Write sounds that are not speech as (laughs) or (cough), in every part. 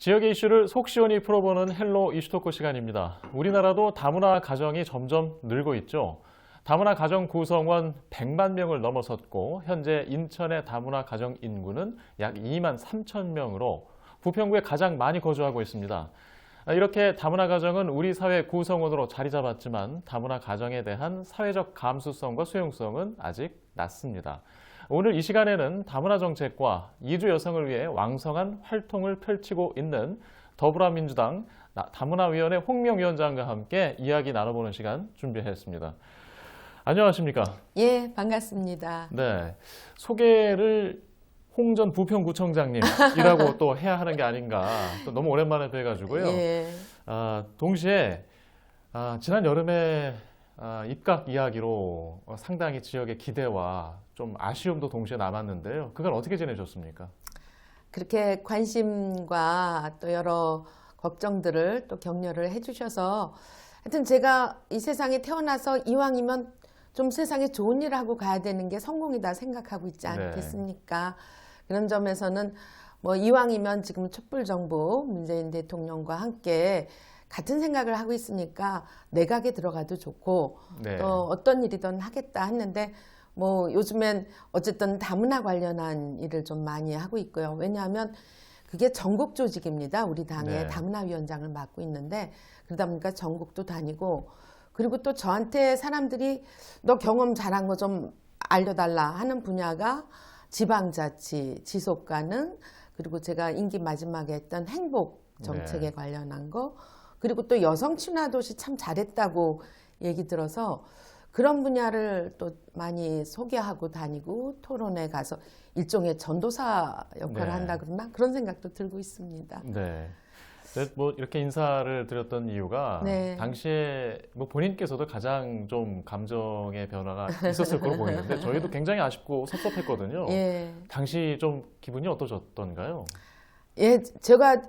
지역의 이슈를 속 시원히 풀어보는 헬로 이슈토크 시간입니다. 우리나라도 다문화 가정이 점점 늘고 있죠. 다문화 가정 구성원 100만 명을 넘어섰고 현재 인천의 다문화 가정 인구는 약 2만 3천 명으로 부평구에 가장 많이 거주하고 있습니다. 이렇게 다문화 가정은 우리 사회 구성원으로 자리 잡았지만 다문화 가정에 대한 사회적 감수성과 수용성은 아직 낮습니다. 오늘 이 시간에는 다문화 정책과 이주 여성을 위해 왕성한 활동을 펼치고 있는 더불어민주당 다문화위원회 홍명 위원장과 함께 이야기 나눠보는 시간 준비했습니다. 안녕하십니까? 예, 반갑습니다. 네. 소개를 홍전 부평구청장님이라고 (laughs) 또 해야 하는 게 아닌가. 또 너무 오랜만에 뵈가지고요. 예, 아, 동시에 아, 지난 여름에 아, 입각 이야기로 어, 상당히 지역의 기대와 좀 아쉬움도 동시에 남았는데요. 그건 어떻게 지내셨습니까? 그렇게 관심과 또 여러 걱정들을 또 격려를 해주셔서 하여튼 제가 이 세상에 태어나서 이왕이면 좀 세상에 좋은 일을 하고 가야 되는 게 성공이다 생각하고 있지 네. 않겠습니까? 그런 점에서는 뭐 이왕이면 지금 촛불 정부 문재인 대통령과 함께 같은 생각을 하고 있으니까 내각에 들어가도 좋고 네. 또 어떤 일이든 하겠다 했는데 뭐 요즘엔 어쨌든 다문화 관련한 일을 좀 많이 하고 있고요. 왜냐하면 그게 전국 조직입니다. 우리 당의 네. 다문화 위원장을 맡고 있는데 그러다 보니까 전국도 다니고 그리고 또 저한테 사람들이 너 경험 잘한 거 좀 알려달라 하는 분야가 지방자치, 지속 가능 그리고 제가 임기 마지막에 했던 행복 정책에 네. 관련한 거 그리고 또 여성 친화 도시 참 잘했다고 얘기 들어서 그런 분야를 또 많이 소개하고 다니고 토론에 가서 일종의 전도사 역할을 네. 한다 그러나 그런 생각도 들고 있습니다. 네. 네, 뭐 이렇게 인사를 드렸던 이유가 네. 당시에 뭐 본인께서도 가장 좀 감정의 변화가 있었을 거로 보이는데 (laughs) 저희도 굉장히 아쉽고 섭섭했거든요. 예. 당시 좀 기분이 어떠셨던가요? 예, 제가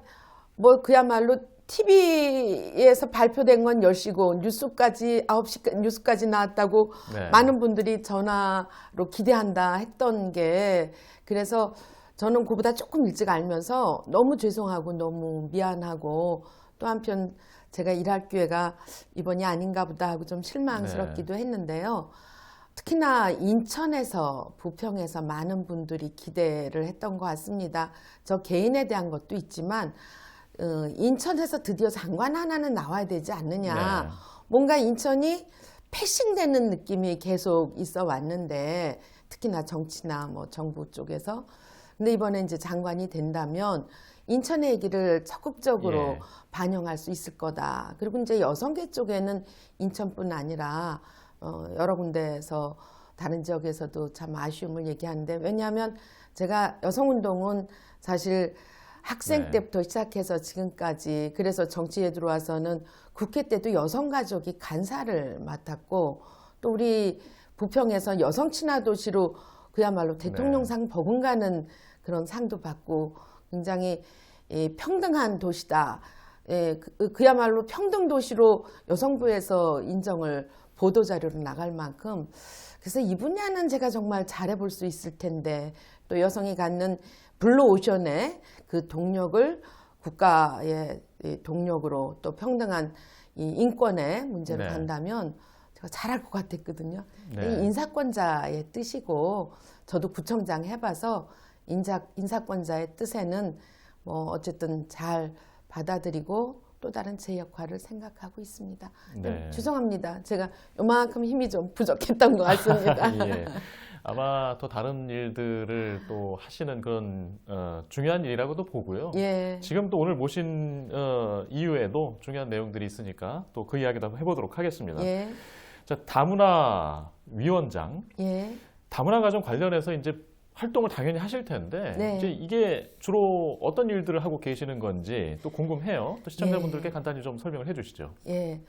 뭐 그야말로 TV에서 발표된 건 10시고 뉴스까지 9시 뉴스까지 나왔다고 네. 많은 분들이 전화로 기대한다 했던 게 그래서 저는 그보다 조금 일찍 알면서 너무 죄송하고 너무 미안하고 또 한편 제가 일할 기회가 이번이 아닌가 보다 하고 좀 실망스럽기도 했는데요. 특히나 인천에서 부평에서 많은 분들이 기대를 했던 것 같습니다. 저 개인에 대한 것도 있지만 어, 인천에서 드디어 장관 하나는 나와야 되지 않느냐. 네. 뭔가 인천이 패싱되는 느낌이 계속 있어 왔는데 특히나 정치나 뭐 정부 쪽에서 근데 이번에 이제 장관이 된다면 인천의 얘기를 적극적으로 예. 반영할 수 있을 거다. 그리고 이제 여성계 쪽에는 인천뿐 아니라 어, 여러 군데에서 다른 지역에서도 참 아쉬움을 얘기하는데 왜냐하면 제가 여성운동은 사실 학생 네. 때부터 시작해서 지금까지 그래서 정치에 들어와서는 국회 때도 여성가족이 간사를 맡았고 또 우리 부평에서 여성 친화 도시로 그야말로 대통령상 버금가는 그런 상도 받고 굉장히 이 평등한 도시다. 예, 그, 그야말로 평등 도시로 여성부에서 인정을 보도 자료로 나갈 만큼 그래서 이 분야는 제가 정말 잘해 볼 수 있을 텐데 또 여성이 갖는 블루 오션의 그 동력을 국가의 이 동력으로 또 평등한 이 인권의 문제로 네. 간다면 제가 잘할 것 같았거든요. 네. 이 인사권자의 뜻이고 저도 구청장 해봐서 인사, 인사권자의 뜻에는 뭐 어쨌든 잘 받아들이고 또 다른 제 역할을 생각하고 있습니다. 네. 죄송합니다. 제가 요만큼 힘이 좀 부족했던 것 같습니다. (laughs) 예. 아마 더 다른 일들을 또 하시는 그런 어, 중요한 일이라고도 보고요. 예. 지금 또 오늘 모신 어, 이유에도 중요한 내용들이 있으니까 또 그 이야기도 한번 해보도록 하겠습니다. 예. 자, 다문화 위원장, 예. 다문화 가정 관련해서 이제 활동을 당연히 하실 텐데 네. 이제 이게 주로 어떤 일들을 하고 계시는 건지 또 궁금해요. 또 시청자분들께 네. 간단히 좀 설명을 해주시죠. 예.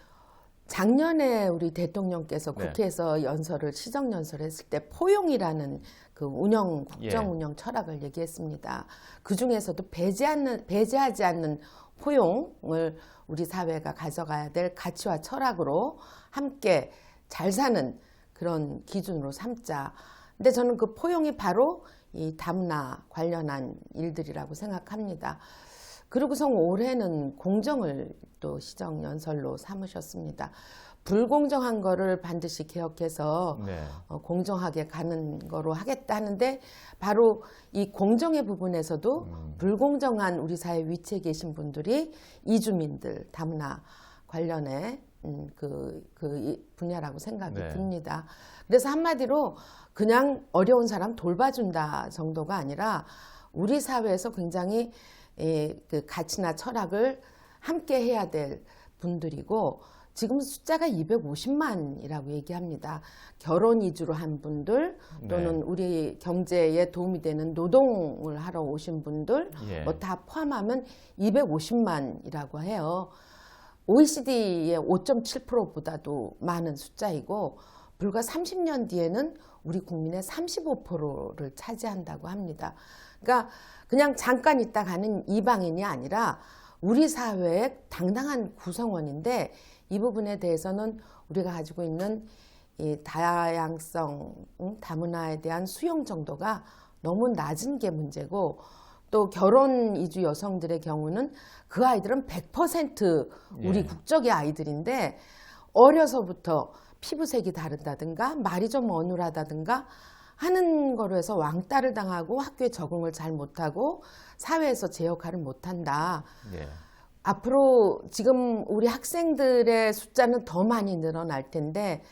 작년에 우리 대통령께서 네. 국회에서 연설을 시정 연설했을 때 포용이라는 그 운영 국정 예. 운영 철학을 얘기했습니다. 그 중에서도 배제하는 배제하지 않는 포용을 우리 사회가 가져가야 될 가치와 철학으로 함께 잘 사는 그런 기준으로 삼자. 근데 저는 그 포용이 바로 이 다문화 관련한 일들이라고 생각합니다. 그리고서 올해는 공정을 또 시정연설로 삼으셨습니다. 불공정한 거를 반드시 개혁해서 네. 어, 공정하게 가는 거로 하겠다 하는데 바로 이 공정의 부분에서도 음. 불공정한 우리 사회 위치에 계신 분들이 이주민들 다문화 관련해 음, 그, 그이 분야라고 생각이 네. 듭니다. 그래서 한마디로 그냥 어려운 사람 돌봐준다 정도가 아니라 우리 사회에서 굉장히 예, 그 가치나 철학을 함께 해야 될 분들이고 지금 숫자가 250만이라고 얘기합니다. 결혼 이주로 한 분들 또는 네. 우리 경제에 도움이 되는 노동을 하러 오신 분들 예. 뭐다 포함하면 250만이라고 해요. OECD의 5.7%보다도 많은 숫자이고 불과 30년 뒤에는 우리 국민의 35%를 차지한다고 합니다. 그러니까 그냥 잠깐 있다 가는 이방인이 아니라 우리 사회의 당당한 구성원인데 이 부분에 대해서는 우리가 가지고 있는 이 다양성, 응? 다문화에 대한 수용 정도가 너무 낮은 게 문제고 또 결혼 이주 여성들의 경우는 그 아이들은 100% 우리 예. 국적의 아이들인데 어려서부터 피부색이 다르다든가 말이 좀 어눌하다든가 하는 거로 해서 왕따를 당하고 학교에 적응을 잘 못하고 사회에서 제 역할을 못한다. 예. 앞으로 지금 우리 학생들의 숫자는 더 많이 늘어날 텐데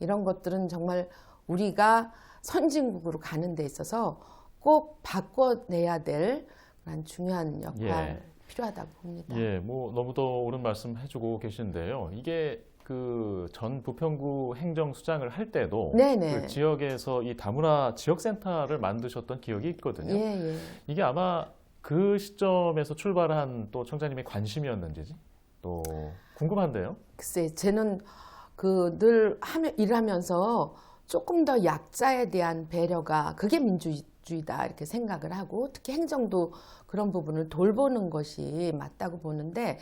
이런 것들은 정말 우리가 선진국으로 가는 데 있어서 꼭 바꿔내야 될 그런 중요한 역할 예. 필요하다고 봅니다. 예, 뭐 너무도 옳은 말씀 해주고 계신데요. 이게 그 전 부평구 행정수장을 할 때도 네네. 그 지역에서 이 다문화 지역센터를 만드셨던 기억이 있거든요. 예, 예. 이게 아마 그 시점에서 출발한 또 청자님의 관심이었는지 또 궁금한데요. 글쎄, 쟤는 그 늘 일하면서 조금 더 약자에 대한 배려가 그게 민주주의다 이렇게 생각을 하고 특히 행정도 그런 부분을 돌보는 것이 맞다고 보는데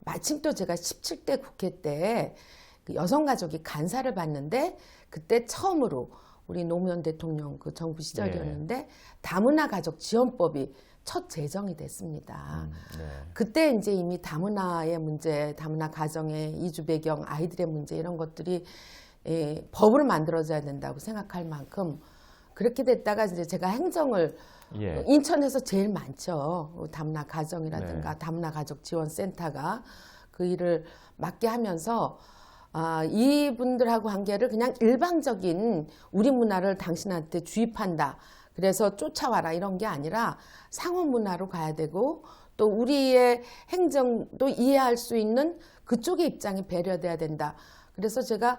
마침 또 제가 17대 국회 때그 여성가족이 간사를 받는데 그때 처음으로 우리 노무현 대통령 그 정부 시절이었는데 다문화 가족 지원법이 첫 제정이 됐습니다. 음, 네. 그때 이제 이미 다문화의 문제, 다문화 가정의 이주 배경, 아이들의 문제 이런 것들이 예, 법으로 만들어져야 된다고 생각할 만큼 그렇게 됐다가 이제 제가 행정을 예. 인천에서 제일 많죠. 다문화 가정이라든가 다문화 가족 지원 센터가 그 일을 맡게 하면서 아, 이분들하고 관계를 그냥 일방적인 우리 문화를 당신한테 주입한다. 그래서 쫓아와라 이런 게 아니라 상호 문화로 가야 되고 또 우리의 행정도 이해할 수 있는 그쪽의 입장이 배려돼야 된다. 그래서 제가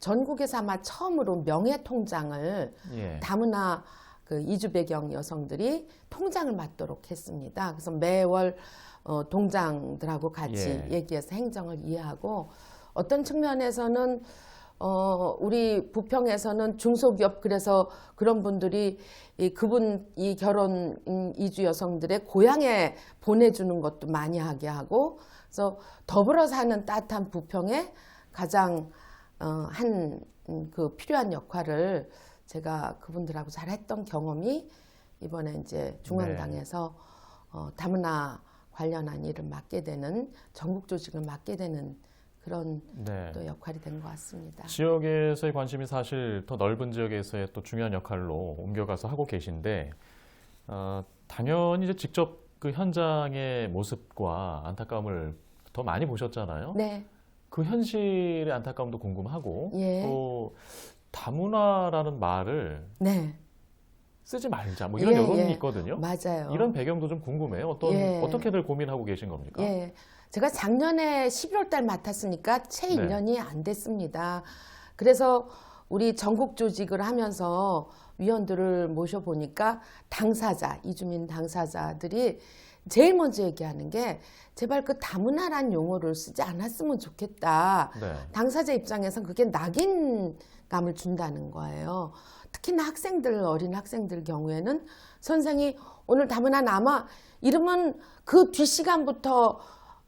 전국에서 아마 처음으로 명예 통장을 예. 다문화 그 이주 배경 여성들이 통장을 맡도록 했습니다. 그래서 매월 어, 동장들하고 같이 예. 얘기해서 행정을 이해하고 어떤 측면에서는 어, 우리 부평에서는 중소기업 그래서 그런 분들이 이 그분 이 결혼 음, 이주 여성들의 고향에 보내주는 것도 많이 하게 하고 그래서 더불어 사는 따뜻한 부평에 가장 어, 한그 필요한 역할을 제가 그분들하고 잘 했던 경험이 이번에 이제 중앙당에서 어, 다문화 관련한 일을 맡게 되는 전국 조직을 맡게 되는 그런 네. 또 역할이 된 것 같습니다. 지역에서의 관심이 사실 더 넓은 지역에서의 또 중요한 역할로 옮겨가서 하고 계신데 어, 당연히 이제 직접 그 현장의 모습과 안타까움을 더 많이 보셨잖아요. 네, 그 현실의 안타까움도 궁금하고 예. 또 다문화라는 말을 네, 쓰지 말자 뭐 이런 예, 여론이 예. 있거든요. 맞아요. 이런 배경도 좀 궁금해요. 어떤 예. 어떻게들 고민하고 계신 겁니까? 예. 제가 작년에 11월 달 맡았으니까 채 네. 1년이 안 됐습니다. 그래서 우리 전국 조직을 하면서 위원들을 모셔보니까 당사자, 이주민 당사자들이 제일 먼저 얘기하는 게 제발 그 다문화란 용어를 쓰지 않았으면 좋겠다. 네. 당사자 입장에선 그게 낙인감을 준다는 거예요. 특히나 학생들, 어린 학생들 경우에는 선생이 오늘 다문화 남아 이러면 그 뒷시간부터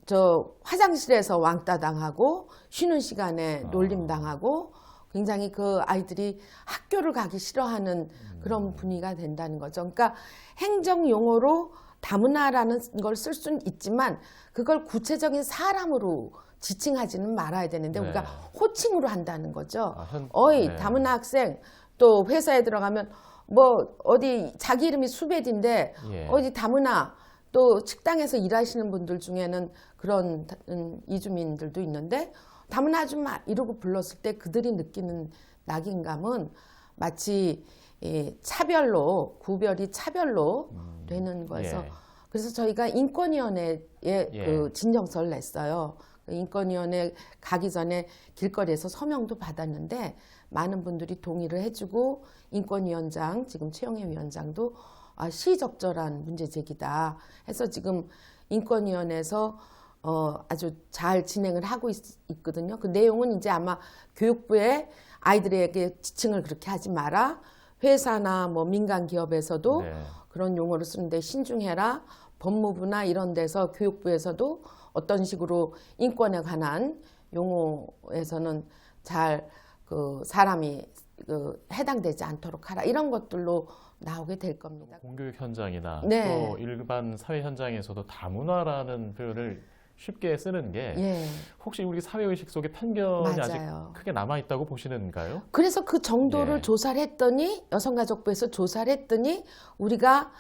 저 화장실에서 왕따 당하고 쉬는 시간에 아. 놀림 당하고 굉장히 그 아이들이 학교를 가기 싫어하는 그런 분위기가 된다는 거죠. 그러니까 행정 용어로 다문화라는 걸 쓸 수는 있지만 그걸 구체적인 사람으로 지칭하지는 말아야 되는데 네. 우리가 호칭으로 한다는 거죠. 아, 현- 어이 네. 다문화 학생 또 회사에 들어가면 뭐 어디 자기 이름이 수베디인데 예. 어디 다문화 또 식당에서 일하시는 분들 중에는 그런 다- 음, 이주민들도 있는데 다문화 아줌마 이러고 불렀을 때 그들이 느끼는 낙인감은 마치 이 차별로 구별이 차별로 되는 거에서 예. 그래서 저희가 인권위원회에 예. 그 진정서를 냈어요. 그 인권위원회 가기 전에 길거리에서 서명도 받았는데 많은 분들이 동의를 해주고 인권위원장 지금 최영애 위원장도 아, 시적절한 문제 제기다 해서 지금 인권위원회에서 어, 아주 잘 진행을 하고 있, 거든요그 내용은 이제 아마 교육부에 아이들에게 지칭을 그렇게 하지 마라. 회사나 뭐 민간 기업에서도 네. 그런 용어를 쓰는데 신중해라. 법무부나 이런 데서 교육부에서도 어떤 식으로 인권에 관한 용어에서는 잘 그 사람이 그 해당되지 않도록 하라. 이런 것들로 나오게 될 겁니다. 공교육 현장이나 네. 또 일반 사회 현장에서도 다문화라는 표현을 쉽게 쓰는 게 예. 혹시 우리 사회 의식 속에 편견이 아직 맞아요. 크게 남아 있다고 보시는가요? 그래서 그 정도를 네. 조사를 했더니 여성가족부에서 조사를 했더니 우리가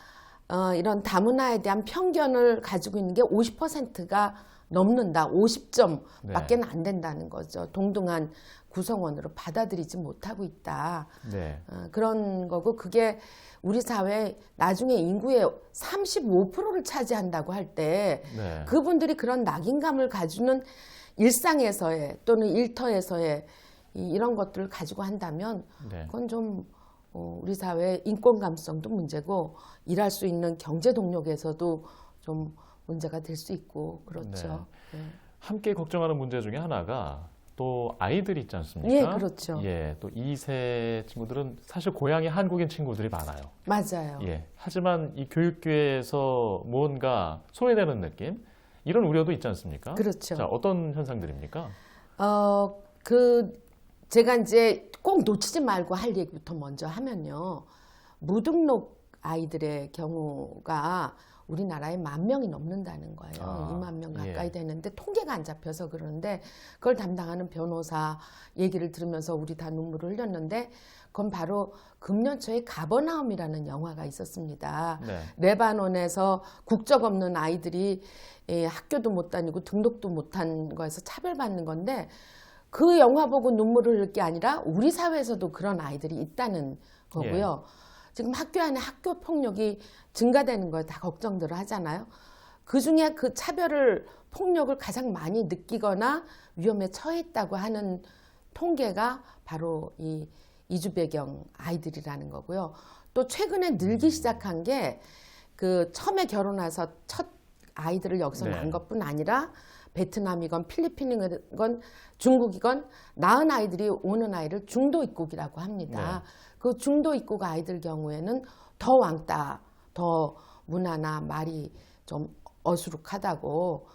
어, 이런 다문화에 대한 편견을 가지고 있는 게 50%가 넘는다. 50점밖에 네. 안 된다는 거죠. 동등한 구성원으로 받아들이지 못하고 있다. 네. 어, 그런 거고 그게 우리 사회 나중에 인구의 35%를 차지한다고 할때 네. 그분들이 그런 낙인감을 가지는 일상에서의 또는 일터에서의 이- 이런 것들을 가지고 한다면 네. 그건 좀 어, 우리 사회 인권 감성도 문제고 일할 수 있는 경제 동력에서도 좀 문제가 될 수 있고 그렇죠. 네. 함께 걱정하는 문제 중에 하나가 또 아이들이 있지 않습니까? 예, 그렇죠. 예, 또 2세 친구들은 사실 고향이 한국인 친구들이 많아요. 맞아요. 예. 하지만 이 교육계에서 뭔가 소외되는 느낌? 이런 우려도 있지 않습니까? 그렇죠. 자, 어떤 현상들입니까? 어, 그, 제가 이제 꼭 놓치지 말고 할 얘기부터 먼저 하면요. 무등록 아이들의 경우가 우리나라에 만 명이 넘는다는 거예요. 아, 2만 명 예. 가까이 되는데 통계가 안 잡혀서 그러는데 그걸 담당하는 변호사 얘기를 들으면서 우리 다 눈물을 흘렸는데 그건 바로 금년 초에 가버나움이라는 영화가 있었습니다. 네. 레바논에서 국적 없는 아이들이 예, 학교도 못 다니고 등록도 못한 거에서 차별받는 건데 그 영화 보고 눈물을 흘릴 게 아니라 우리 사회에서도 그런 아이들이 있다는 거고요. 지금 학교 안에 학교 폭력이 증가되는 거에 다 걱정들을 하잖아요. 그 중에 그 차별을 폭력을 가장 많이 느끼거나 위험에 처했다고 하는 통계가 바로 이 이주 배경 아이들이라는 거고요. 또 최근에 늘기 시작한 게 그 처음에 결혼해서 첫 아이들을 여기서 네. 낳은 것뿐 아니라 베트남이건 필리핀이건 중국이건 낳은 아이들이 오는 아이를 중도 입국이라고 합니다. 그 중도 입국 아이들 경우에는 더 왕따, 더 문화나 말이 좀 어수룩하다고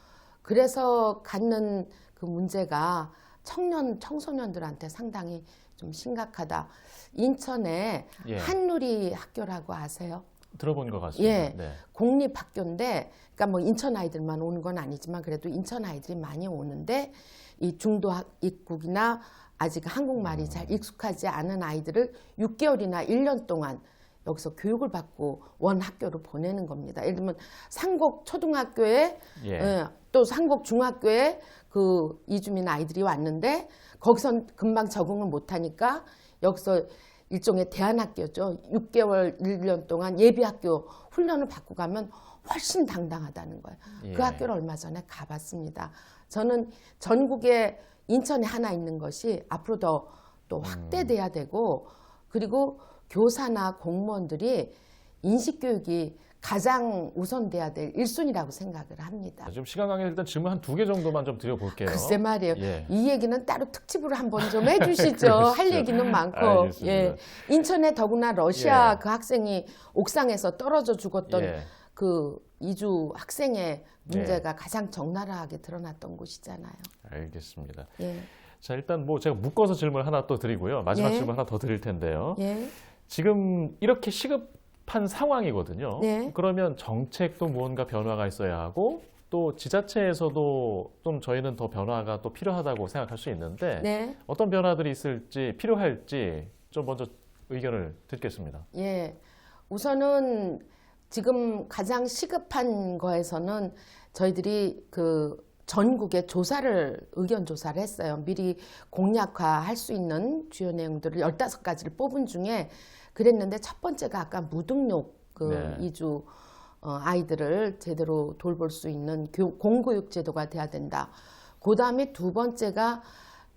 그래서 갖는 그 문제가 청년 청소년들한테 상당히 좀 심각하다. 인천에 예. 한누리 학교라고 아세요? 들어본 것 같습니다. 예. 네. 공립 학교인데, 그러니까 뭐 인천 아이들만 오는 건 아니지만 그래도 인천 아이들이 많이 오는데 이 중도 학- 입국이나 아직 한국말이 음. 잘 익숙하지 않은 아이들을 6개월이나 1년 동안 여기서 교육을 받고 원 학교로 보내는 겁니다. 예를 들면 상곡 초등학교에 예. 예, 또 상곡 중학교에 그 이주민 아이들이 왔는데 거기선 금방 적응을 못하니까 여기서 일종의 대안학교죠. 6개월, 1년 동안 예비학교 훈련을 받고 가면 훨씬 당당하다는 거예요. 예. 그 학교를 얼마 전에 가봤습니다. 저는 전국에 인천에 하나 있는 것이 앞으로 더 또 확대돼야 되고 그리고 교사나 공무원들이 인식교육이 가장 우선돼야 될 일순위라고 생각을 합니다. 좀 시간 관계에서 일단 질문 한 두 개 정도만 좀 드려볼게요. 글쎄 말이에요. 예. 이 얘기는 따로 특집으로 한번 좀 해주시죠. (laughs) 할 얘기는 많고. 알겠습니다. 예. 인천에 더구나 러시아 예. 그 학생이 옥상에서 떨어져 죽었던 예. 그 이주 학생의 문제가 가장 적나라하게 드러났던 곳이잖아요. 알겠습니다. 예. 자, 일단 뭐 제가 묶어서 질문 하나 또 드리고요. 마지막 예. 질문 하나 더 드릴 텐데요. 예. 지금 이렇게 시급 시급한 상황이거든요. 네. 그러면 정책도 무언가 변화가 있어야 하고 또 지자체에서도 좀 저희는 더 변화가 또 필요하다고 생각할 수 있는데 네. 어떤 변화들이 있을지 필요할지 좀 먼저 의견을 듣겠습니다. 예. 우선은 지금 가장 시급한 거에서는 저희들이 그 전국에 조사를, 의견 조사를 했어요. 미리 공약화 할 수 있는 주요 내용들을 15가지를 뽑은 중에 그랬는데 첫 번째가 아까 무등록 그 네. 이주 어, 아이들을 제대로 돌볼 수 있는 교- 공교육 제도가 돼야 된다. 그 다음에 두 번째가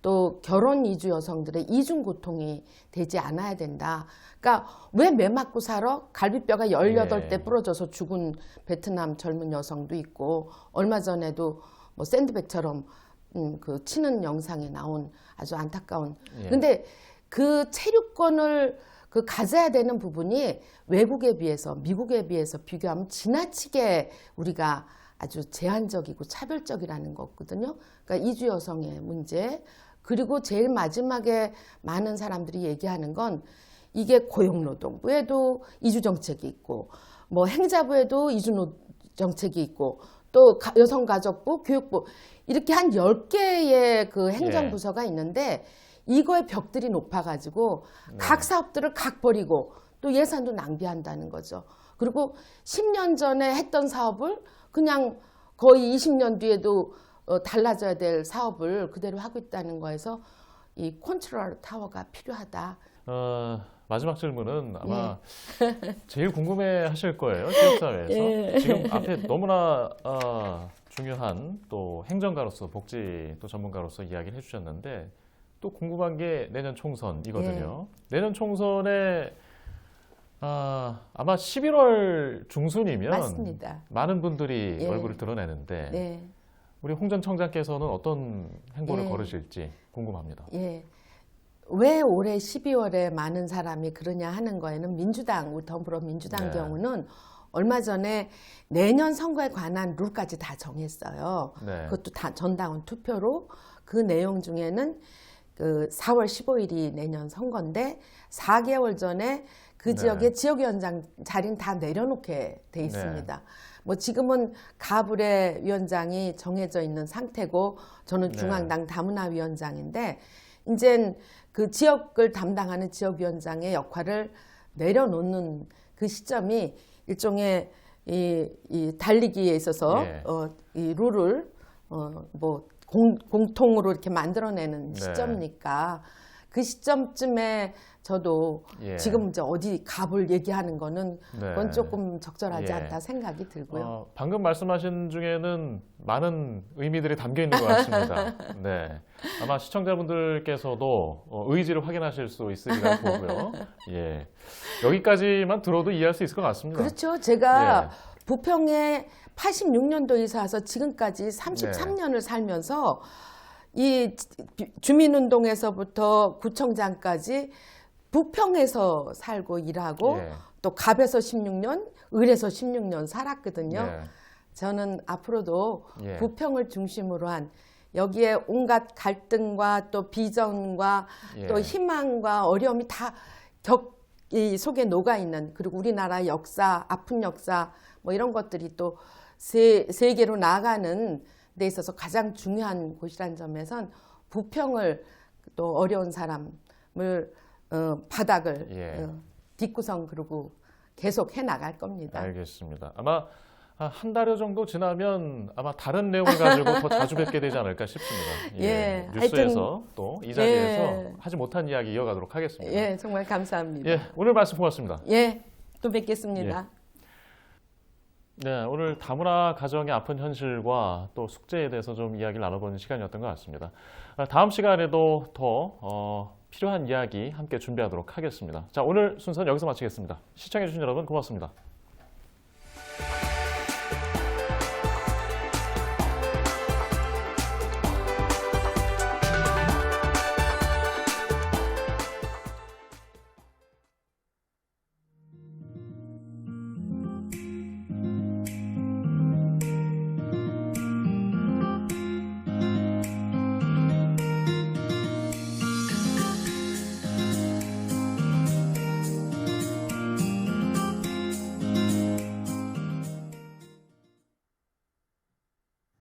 또 결혼 이주 여성들의 이중 고통이 되지 않아야 된다. 그러니까 왜 매 맞고 살아? 갈비뼈가 18대 네. 부러져서 죽은 베트남 젊은 여성도 있고 얼마 전에도 뭐 샌드백처럼 음, 그 치는 영상이 나온 아주 안타까운 예. 근데 그 체류권을 그 가져야 되는 부분이 외국에 비해서 미국에 비해서 비교하면 지나치게 우리가 아주 제한적이고 차별적이라는 거거든요. 그러니까 이주 여성의 문제 그리고 제일 마지막에 많은 사람들이 얘기하는 건 이게 고용노동부에도 이주 정책이 있고 뭐 행자부에도 이주 노- 정책이 있고 또 가- 여성가족부, 교육부 이렇게 한 10개의 그 행정부서가 있는데 이거의 벽들이 높아가지고 각 사업들을 각 버리고 또 예산도 낭비한다는 거죠. 그리고 10년 전에 했던 사업을 그냥 거의 20년 뒤에도 어, 달라져야 될 사업을 그대로 하고 있다는 거에서 이 컨트롤 타워가 필요하다. 어, 마지막 질문은 아마 예. 제일 궁금해 하실 거예요. 지역사회에서. 예. 지금 앞에 너무나 어, 중요한 또 행정가로서 복지 또 전문가로서 이야기를 해주셨는데 또 궁금한 게 내년 총선이거든요. 예. 내년 총선에 아, 아마 11월 중순이면 맞습니다. 많은 분들이 예. 얼굴을 드러내는데 네. 우리 홍 전 청장께서는 어떤 행보를 예. 걸으실지 궁금합니다. 예. 왜 올해 12월에 많은 사람이 그러냐 하는 거에는 민주당, 우리 더불어민주당 네. 경우는 얼마 전에 내년 선거에 관한 룰까지 다 정했어요. 네. 그것도 다 전당원 투표로 그 내용 중에는 그 4월 15일이 내년 선거인데 4개월 전에 그 네. 지역의 지역위원장 자리는 다 내려놓게 돼 있습니다. 뭐 지금은 가불의 위원장이 정해져 있는 상태고 저는 네. 중앙당 다문화 위원장인데 이젠 그 지역을 담당하는 지역위원장의 역할을 내려놓는 그 시점이 일종의 이, 이 달리기에 있어서 예. 어, 이 룰을 어, 뭐 공, 공통으로 이렇게 만들어내는 네. 시점이니까 그 시점쯤에 저도 예. 지금 이제 어디 갑을 얘기하는 거는 네. 그건 조금 적절하지 예. 않다 생각이 들고요. 어, 방금 말씀하신 중에는 많은 의미들이 담겨 있는 것 같습니다. (laughs) 네. 아마 시청자분들께서도 어, 의지를 확인하실 수 있으리라 보고요. 예. 여기까지만 들어도 이해할 수 있을 것 같습니다. 그렇죠. 제가 예. 부평에 86년도에 와서 지금까지 33년을 살면서 이 주민운동에서부터 구청장까지 부평에서 살고 일하고 예. 또 갑에서 16년, 을에서 16년 살았거든요. 네. 저는 앞으로도 예. 부평을 중심으로 한 여기에 온갖 갈등과 또 비전과 예. 또 희망과 어려움이 다 격, 이 속에 녹아 있는 그리고 우리나라 역사, 아픈 역사 뭐 이런 것들이 또 세, 세계로 나아가는 데 있어서 가장 중요한 곳이라는 점에선 부평을 또 어려운 사람을 어, 바닥을 예. 어, 뒷구성 그리고 계속 해 나갈 겁니다. 알겠습니다. 아마 한 달여 정도 지나면 아마 다른 내용을 가지고 더 자주 뵙게 되지 않을까 싶습니다. 예, 뉴스에서 또 이 자리에서 예. 하지 못한 이야기 이어가도록 하겠습니다. 예, 정말 감사합니다. 예, 오늘 말씀 고맙습니다. 예, 또 뵙겠습니다. 네, 오늘 다문화 가정의 아픈 현실과 또 숙제에 대해서 좀 이야기를 나눠보는 시간이었던 것 같습니다. 아, 다음 시간에도 더 어, 필요한 이야기 함께 준비하도록 하겠습니다. 자, 오늘 순서는 여기서 마치겠습니다. 시청해주신 여러분 고맙습니다.